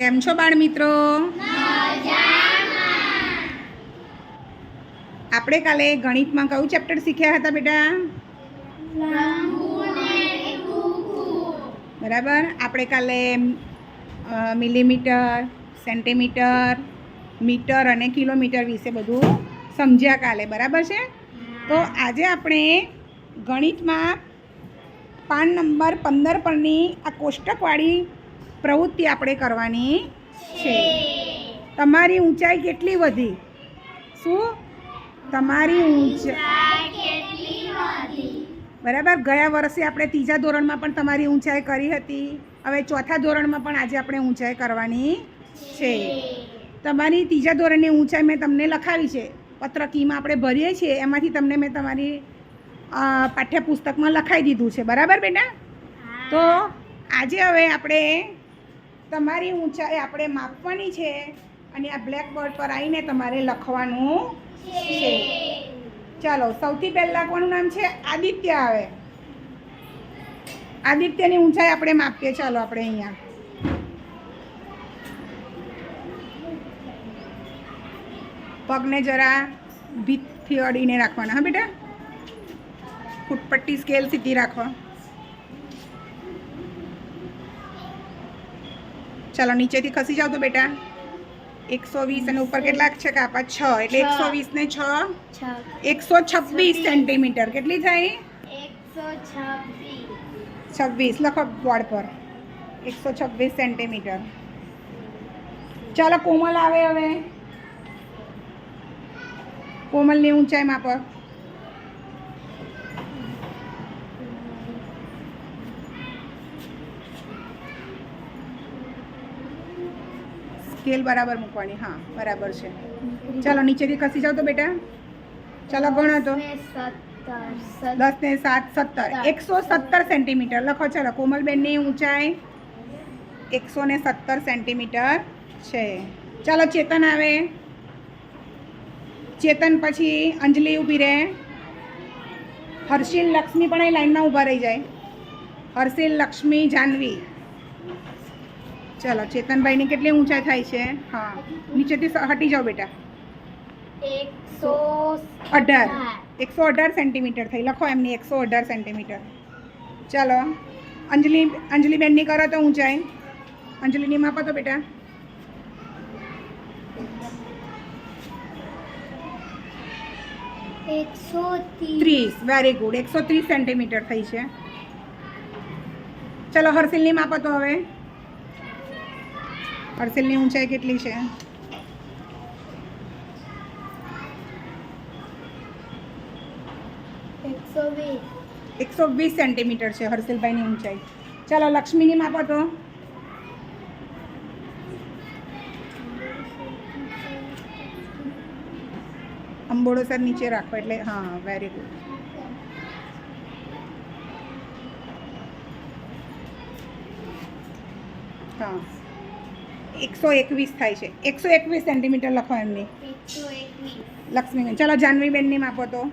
કેમ છો બાળ મિત્રો આપણે કાલે ગણિતમાં કયું ચેપ્ટર શીખ્યા હતા બેટા? બરાબર. આપણે કાલે મિલીમીટર, સેન્ટીમીટર, મીટર અને કિલોમીટર વિશે બધું સમજ્યા કાલે. બરાબર છે? તો આજે આપણે ગણિતમાં પાન નંબર પંદર પરની આ કોષ્ટકવાળી પ્રવૃત્તિ આપણે કરવાની છે. તમારી ઊંચાઈ કેટલી વધી? શું? તમારી ઊંચાઈ બરાબર ગયા વર્ષે આપણે ત્રીજા ધોરણમાં પણ તમારી ઊંચાઈ કરી હતી. હવે ચોથા ધોરણમાં પણ આજે આપણે ઊંચાઈ કરવાની છે. તમારી ત્રીજા ધોરણની ઊંચાઈ મેં તમને લખાવી છે. પત્રકીમાં આપણે ભરીએ છીએ એમાંથી તમને મેં તમારી પાઠ્યપુસ્તકમાં લખાઈ દીધું છે. બરાબર બેટા? તો આજે હવે આપણે તમારી ઊંચાઈ આપણે માપવાની છે અને આ બ્લેકબોર્ડ પર આવીને તમારે લખવાનું છે. ચાલો સૌથી પહેલાં કોનું નામ છે? આદિત્ય આવે. આદિત્યની ઊંચાઈ આપણે માપીએ. ચાલો આપણે અહીંયા. પગને જરા ભીતથી અડીને રાખવાના હા બેટા? ફૂટપટ્ટી સ્કેલ સીધી રાખો. ચાલો નીચેથી ખસી જાવ તો બેટા. એકસો વીસ અને ઉપર કેટલાક છે કાપા છ. એટલે એકસો વીસ ને છ. એકસો છવ્વીસ સેન્ટીમીટર. કેટલી થાય છવ્વીસ. લખો બોર્ડ પર. એકસો છવ્વીસ સેન્ટીમીટર. ચાલો કોમલ આવે હવે. કોમલની ઊંચાઈ માપો સ્કેલ બરાબર મૂકવાની હા બરાબર છે. ચાલો નીચેથી ખસી જાઓ તો બેટા. ચાલો ગણો તો. દસ ને સાત સત્તર. એકસો સત્તર સેન્ટીમીટર. લખો ચાલો કોમલબેનની ઊંચાઈ એકસો ને સત્તર સેન્ટીમીટર છે. ચાલો ચેતન આવે. ચેતન પછી અંજલિ ઊભી રહે. હર્ષિલ લક્ષ્મી પણ એ લાઈનમાં ઊભા રહી જાય. હર્ષિલ લક્ષ્મી જાનવી. ચાલો ચેતનભાઈની કેટલી ઊંચાઈ થાય છે? હા નીચેથી હટી જાઓ બેટા. એકસો અઢાર. એકસો અઢાર સેન્ટીમીટર થઈ. લખો એમની એકસો અઢાર સેન્ટીમીટર. ચાલો અંજલિ અંજલિબેનની કરો તો ઊંચાઈ. અંજલિની માપો તો બેટા. એકસો ત્રીસ. વેરી ગુડ એકસો ત્રીસ સેન્ટીમીટર થઈ છે. ચલો હર્ષિલની માપો તો હવે. હર્ષિલની ઊંચાઈ કેટલી છે? એકસો વીસ. સેન્ટીમીટર છે હર્ષિલભાઈની ઊંચાઈ. ચાલો લક્ષ્મીની માપો તો અંબોડો સર નીચે રાખો એટલે હા વેરી ગુડ હા. એકસો એકવીસ થાય છે. એકસો એકવીસ સેન્ટીમીટર લખો એમની. લક્ષ્મીબેન ચાલો જાનવીબેનની માપો તો.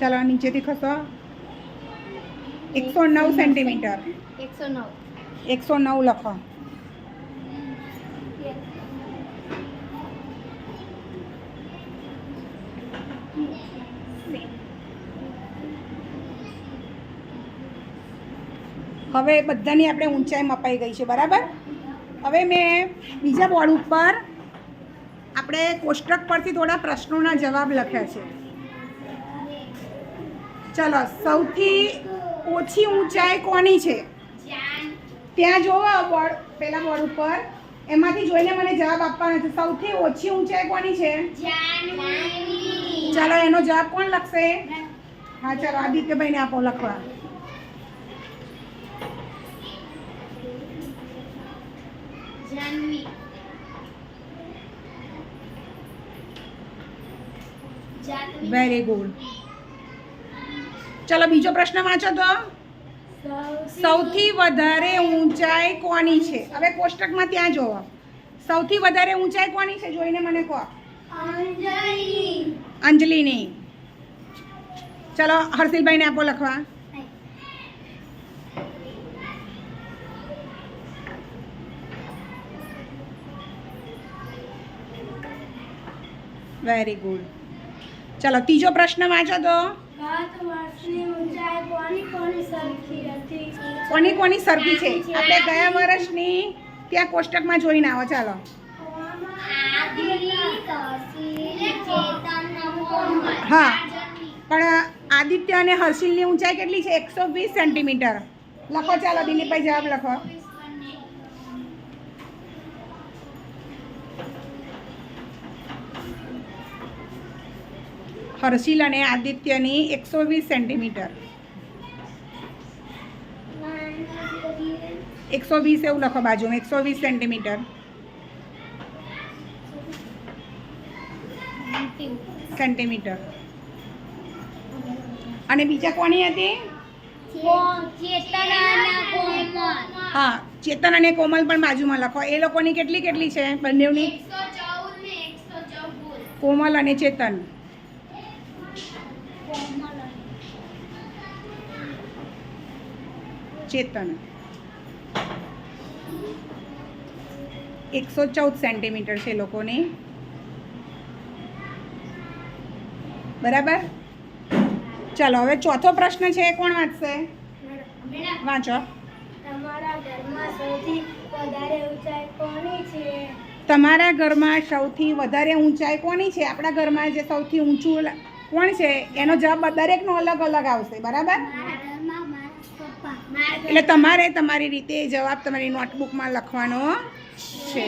ચાલો નીચેથી ખસો. એકસો નવ સેન્ટીમીટર. એકસો નવ. એકસો નવ લખો. હવે બધાની આપણે ઊંચાઈ મપાઈ ગઈ છે બરાબર? હવે મેં બીજા બોર્ડ ઉપર આપણે કોષ્ટક પરથી થોડા પ્રશ્નોના જવાબ લખ્યા છે. ચલો સૌથી ઓછી ઊંચાઈ કોની છે? ત્યાં જોવો બોર્ડ પહેલાં બોર્ડ ઉપર. એમાંથી જોઈને મને જવાબ આપવાનો છે. સૌથી ઓછી ઊંચાઈ કોની છે? ચાલો એનો જવાબ કોણ લખશે? હા ચાલો આદિત્યભાઈને આપો લખવા. જાનવી વેરી ગુડ ચલો બીજો પ્રશ્ન વાંચો તો. સૌથી વધારે ઊંચાઈ કોની છે? હવે કોષ્ટકમાં ત્યાં જોવો સૌથી વધારે ઊંચાઈ કોની છે? જોઈને મને કહો. અંજલિ. અંજલિની. ચલો હર્ષિલભાઈને આપો લખવા. વેરી ગુડ ચલો ત્રીજો પ્રશ્ન વાંચો તો. કોની કોની સરખી છે? આપણે ગયા વર્ષની ત્યાં કોષ્ટકમાં જોઈને આવો ચાલો. હા પણ આદિત્ય અને હર્ષિલની ઊંચાઈ કેટલી છે? એકસો વીસ સેન્ટીમીટર. લખો ચાલો દિલીપભાઈ જવાબ લખો. હર્ષિલ અને આદિત્યની એકસો વીસ સેન્ટીમીટર. એકસો વીસ એવું લખો બાજુમાં એકસો વીસ સેન્ટીમીટર. સેન્ટીમીટર. અને બીજા કોની હતી? હા ચેતન અને કોમલ પણ બાજુમાં લખો. એ લોકોની કેટલી કેટલી છે બંનેની? કોમલ અને ચેતન. ચેતન. એકસો ચૌદ સેન્ટીમીટર છે લોકોની. બરાબર? ચાલો હવે ચોથો પ્રશ્ન છે એ કોણ વાંચશે? વાંચો. તમારા ઘરમાં સૌથી વધારે ઊંચાઈ કોની છે? તમારા ઘરમાં સૌથી વધારે ઊંચાઈ કોની છે? આપણા ઘરમાં જે સૌથી ઊંચું કોણ છે? એનો જવાબ દરેકનો અલગ અલગ આવશે બરાબર? એટલે તમારે તમારી રીતે જવાબ તમારી નોટબુકમાં લખવાનો છે.